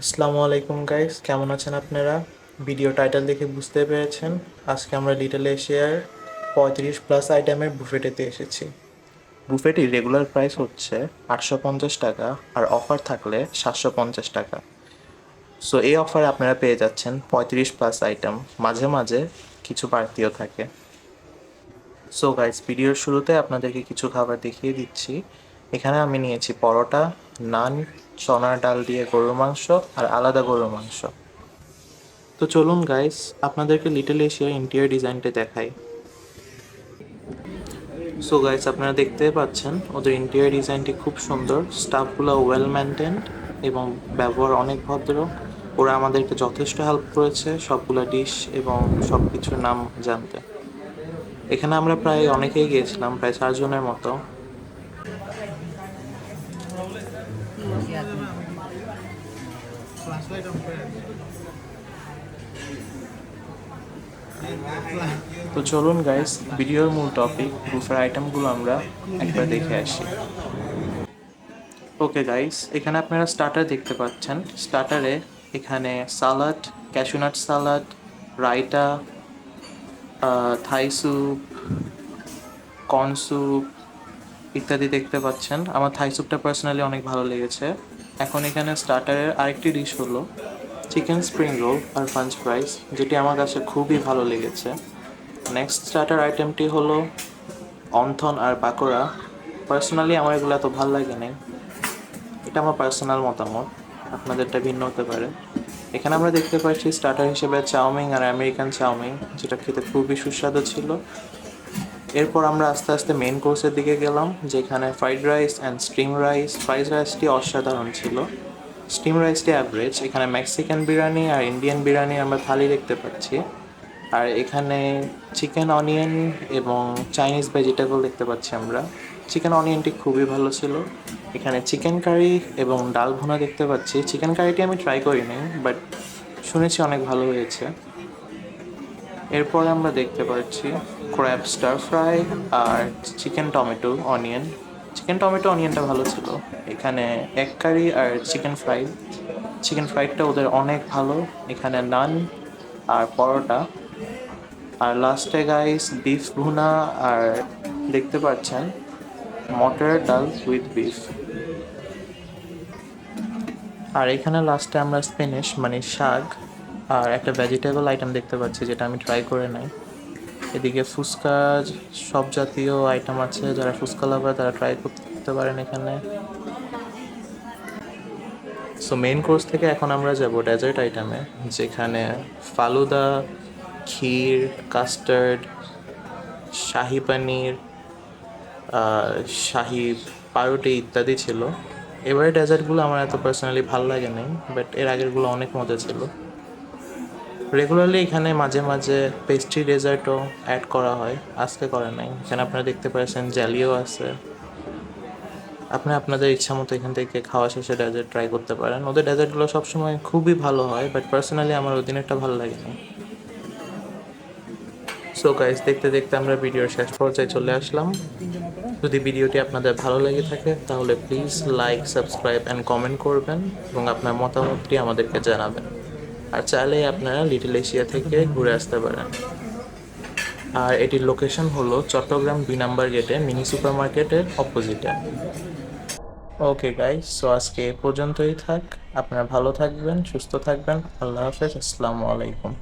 আসসালামু আলাইকুম গাইস কেমন আছেন আপনারা? ভিডিও টাইটেল দেখে বুঝতে পেরেছেন, আজকে আমরা লিটল এশিয়ার পঁয়ত্রিশ প্লাস আইটেমের বুফেটেতে এসেছি। বুফেটির রেগুলার প্রাইস হচ্ছে আটশো পঞ্চাশ টাকা আর অফার থাকলে সাতশো পঞ্চাশ টাকা। সো এই অফারে আপনারা পেয়ে যাচ্ছেন পঁয়ত্রিশ প্লাস আইটেম মাঝে মাঝে কিছু বাড়তিও থাকে। সো গাইস ভিডিওর শুরুতে আপনাদেরকে কিছু খাবার দেখিয়ে দিচ্ছি। এখানে আমি নিয়েছি পরোটা, নান চনার ডাল দিয়ে গরুর মাংস আর আলাদা গরুর মাংস। তো চলুন গাইস আপনাদেরকে লিটল এশিয়ার ইন্টেরিয়র ডিজাইনটা দেখাই। সো গাইস আপনারা দেখতে পাচ্ছেন, ওদের ইন্টেরিয়র ডিজাইনটি খুব সুন্দর। স্টাফগুলো ওয়েল মেনটেন্ড এবং ব্যবহার অনেক ভদ্র। ওরা আমাদেরকে যথেষ্ট হেল্প করেছে সবগুলো ডিশ এবং সব কিছুর নাম জানতে। এখানে আমরা প্রায় অনেকেই গিয়েছিলাম, প্রায় চারজনের মতো। তো চলুন গাইস ভিডিওর মূল টপিক বুফের আইটেমগুলো আমরা একবার দেখে আসি। ওকে গাইস এখানে আপনারা স্টার্টার দেখতে পাচ্ছেন। স্টার্টারে এখানে salad cashew nut salad raita Thai soup corn soup ইত্যাদি দেখতে পাচ্ছেন। আমার থাই স্যুপটা পার্সোনালি অনেক ভালো লেগেছে। এখন এখানে স্টার্টারের আরেকটি ডিশ হলো চিকেন স্প্রিং রোল আর ফ্রেঞ্চ ফ্রাইস, যেটি আমার কাছে খুবই ভালো লেগেছে। নেক্সট স্টার্টার আইটেমটি হলো অন্থন আর পাকোড়া। পার্সোনালি আমার এগুলো এত ভালো লাগে নাই এটা আমার পার্সোনাল মতামত, আপনাদেরটা ভিন্ন হতে পারে। এখানে আমরা দেখতে পাচ্ছি স্টার্টার হিসেবে চাউমিন আর আমেরিকান চাউমিন, যেটা খেতে খুবই সুস্বাদু ছিল। এরপর আমরা আস্তে আস্তে মেন কোর্সের দিকে গেলাম, যেখানে fried rice and steam rice fried রাইসটি অসাধারণ ছিল। স্টিম রাইসটি অ্যাভারেজ এখানে মেক্সিকান বিরিয়ানি আর ইন্ডিয়ান বিরিয়ানি আমরা থালি দেখতে পাচ্ছি। আর এখানে চিকেন অনিয়ন এবং চাইনিজ ভেজিটেবল দেখতে পাচ্ছি আমরা। চিকেন অনিয়নটি খুবই ভালো ছিল। এখানে চিকেন কারি এবং ডাল ভুনা দেখতে পাচ্ছি। চিকেন কারিটি আমি ট্রাই করিনি বাট শুনেছি অনেক ভালো হয়েছে। এরপর আমরা দেখতে পাচ্ছি ক্র্যাব স্টার ফ্রাই আর chicken tomato onion chicken tomato অনিয়নটা ভালো ছিল। এখানে এগ কারি আর চিকেন ফ্রাই চিকেন ফ্রাইডটা ওদের অনেক ভালো। এখানে নান আর পরোটা। আর লাস্টে গাইস বিফ ভুনা আর দেখতে পাচ্ছেন মটর ডাল উইথ বিফ আর এখানে লাস্টে আমরা স্পিনিশ মানে শাক আর একটা ভেজিটেবল আইটেম দেখতে পাচ্ছি, যেটা আমি ট্রাই করে নাই। এদিকে ফুচকা, সব জাতীয় আইটেম আছে। যারা ফুচকা লাভার তারা ট্রাই করতে পারেন এখানে। সো মেইন কোর্স থেকে এখন আমরা যাব ডেজার্ট আইটেমে যেখানে ফালুদা, ক্ষীর কাস্টার্ড শাহি পনির শাহি পাউরুটি ইত্যাদি ছিল। এবারে ডেজার্টগুলো আমার এত পার্সোনালি ভালো লাগে নাই বাট এর আগেরগুলো অনেক মজা ছিল। রেগুলারলি এখানে মাঝে মাঝে পেস্ট্রি ডেজার্টও অ্যাড করা হয়। আজকে করে নাই। এখানে আপনারা দেখতে পাচ্ছেন জ্যালিও আছে। আপনি আপনাদের ইচ্ছা মতো এখান থেকে খাওয়া শেষে ডেজার্ট ট্রাই করতে পারেন। ওদের ডেজার্টগুলো সবসময় খুবই ভালো হয় বাট পার্সোনালি আমার ওই দিনেরটা ভালো লাগে না সো গাইস দেখতে দেখতে আমরা ভিডিওর শেষ পর্যায়ে চলে আসলাম। যদি ভিডিওটি আপনাদের ভালো লেগে থাকে, তাহলে please like subscribe and comment করবেন এবং আপনার মতামতটি আমাদেরকে জানাবেন। আর চাইলে আপনারা লিটল এশিয়া থেকে ঘুরে আসতে পারেন। আর এটির লোকেশন হলো চট্টগ্রাম দুই নাম্বার গেটে মিনি সুপার মার্কেটের অপোজিটে ওকে গাইস সো আজকে এ পর্যন্তই থাক। আপনারা ভালো থাকবেন, সুস্থ থাকবেন। আল্লাহ হাফেজ, আসসালামু আলাইকুম।